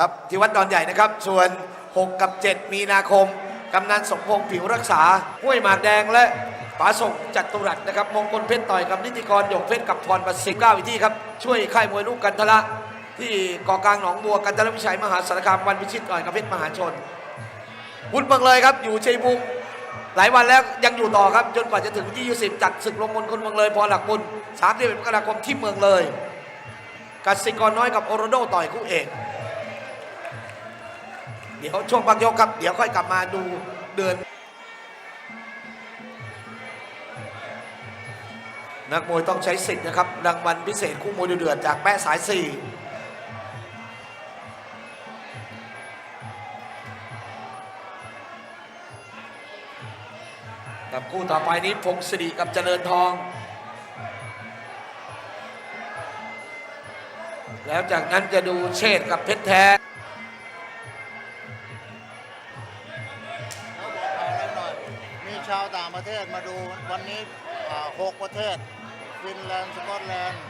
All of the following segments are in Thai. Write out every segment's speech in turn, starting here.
ครับที่วัดดอนใหญ่นะครับ ส่วน 6 กับ 7 มีนาคม กำนันสมพงษ์ผิวรักษา ห้วยหมากแดงและป๋าส่งจัตุรัสนะครับ มงคลเพชรต่อยกับนิติกรหยกเพชรกับพรประสิทธิ์เก้าวิธีครับ ช่วยค่ายมวยลูกกันทละ ที่กาะกลางหนองบัวกันทละวิชัยมหาสารคามวันพิชิตต่อยกับเพชรมหาชนบุญเมืองเลยครับ อยู่เชัยภูมิหลายวันแล้วยังอยู่ต่อครับจนกว่าจะถึงวันที่20จัดศึกลงมนคนเมืองเลยพอหลักบุญ31มกราคมที่เมืองเลยกสิกรน้อยกับโอโรโดต่อยคู่เอก เดี๋ยวช่วงบางยกครับ เดี๋ยวค่อยกลับมาดูเดือนนักมวยต้องใช้สิทธิ์นะครับรางวัลพิเศษคู่มวยเดือดจากแม่สายสี่กับคู่ต่อไปนี้พงศิริกับเจริญทอง แล้วจากนั้นจะดูเชษกับเพชรแท้ ชาวต่างประเทศมาดูวันนี้อ่าหกประเทศ ฟินแลนด์ สกอตแลนด์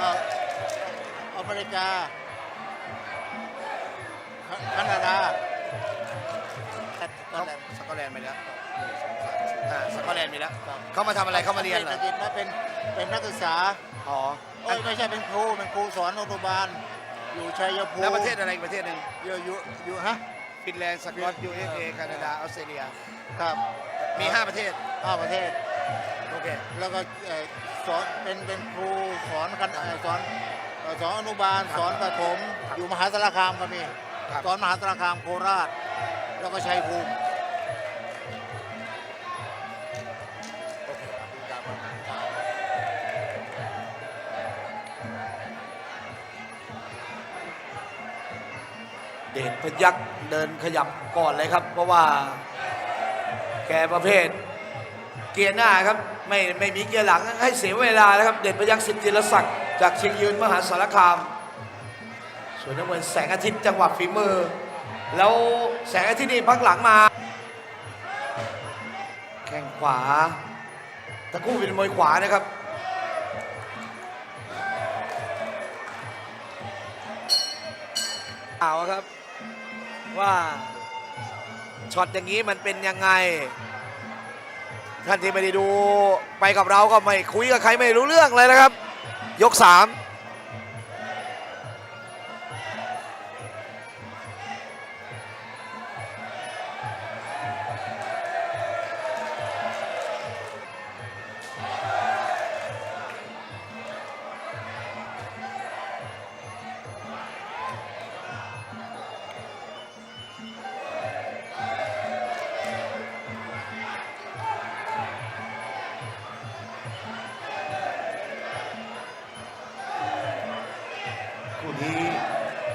อ่าอเมริกา แคนาดา สกอตแลนด์สกอตแลนด์ไปแล้วอ่าสกอตแลนด์มีแล้วเขามาทำอะไร เขามาเรียนเหรอศษฐกิจและเป็นเป็นนักศึกษา อ๋อ เอ้ยไม่ใช่เป็นครูเป็นครูสอนอนุบาล อยู่ชัยภูมิแล้วประเทศอะไรอีกประเทศหนึ่งอยู่อยู่อยู่ฮะ ฟินแลนด์สกอตยูเอสเอแคนาดาออสเตรเลีย ครับมี 5 ประเทศ ห้าประเทศ โอเค แล้วก็เอ่อสอนเป็นเป็นครูสอนกันเอ่อสอนเอ่อสอนอนุบาลสอนประถม อยู่มหาสารคามก็มี ครับ สอนมหาสารคามโคราช แล้วก็ชัยภูมิ เดชพยักเดินขยับก่อนเลยครับ เพราะว่าแกประเภท เกียร์หน้าครับไม่ไม่มีเกียร์หลังให้เสียเวลาแล้วครับ เดชพยักสิทธิรศักดิ์จากเชียงยืนมหาสารคาม ส่วนน้ำเงินแสงอาทิตย์จังหวะฝีมือ แล้วแสงอาทิตย์นี่พักหลังมา แข้งขวาตะกู้เป็นมวยขวานะครับข่าวครับ ว่าช็อตอย่างนี้มันเป็นยังไง ท่านที่ไม่ได้ดูไปกับเราก็ไม่คุยกับใครไม่รู้เรื่องเลยนะครับ ยกสาม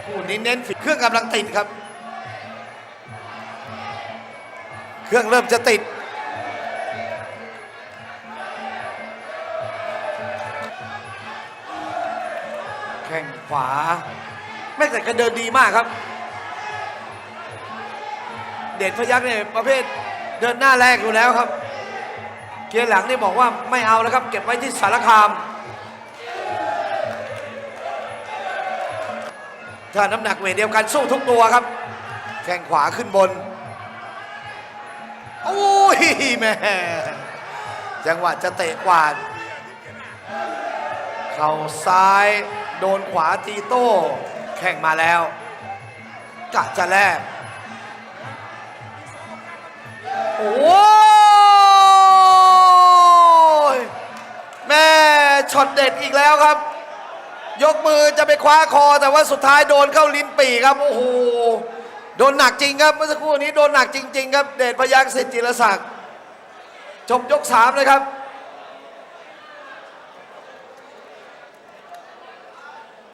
คู่นี้เน้นฝีเครื่องกำลังติดครับ เครื่องเริ่มจะติด แข้งขวาแม่แต่ก็เดินดีมากครับ เด่นพยักษ์เนี่ยประเภทเดินหน้าแรกอยู่แล้วครับ เกียร์หลังนี่บอกว่าไม่เอาแล้วครับ เก็บไว้ที่สารคาม ถ้าน้ำหนักเวทเดียวกันสู้ทุกตัวครับ แข้งขวาขึ้นบน โอ้ยแม่จังหวะจะเตะกวาดเข่าซ้ายโดนขวาตีโต้ แข่งมาแล้วกะจะแลกโอ้ยแม่ช็อตเด็ดอีกแล้วครับ ยกมือจะไปคว้าคอแต่ว่าสุดท้ายโดนเข้าลิ้นปี่ครับโอ้โหโดนหนักจริงครับเมื่อสักครู่นี้โดนหนักจริง ๆ ครับ เดชพยักษ์สิทธิจิรศักดิ์จบยกสามเลยครับ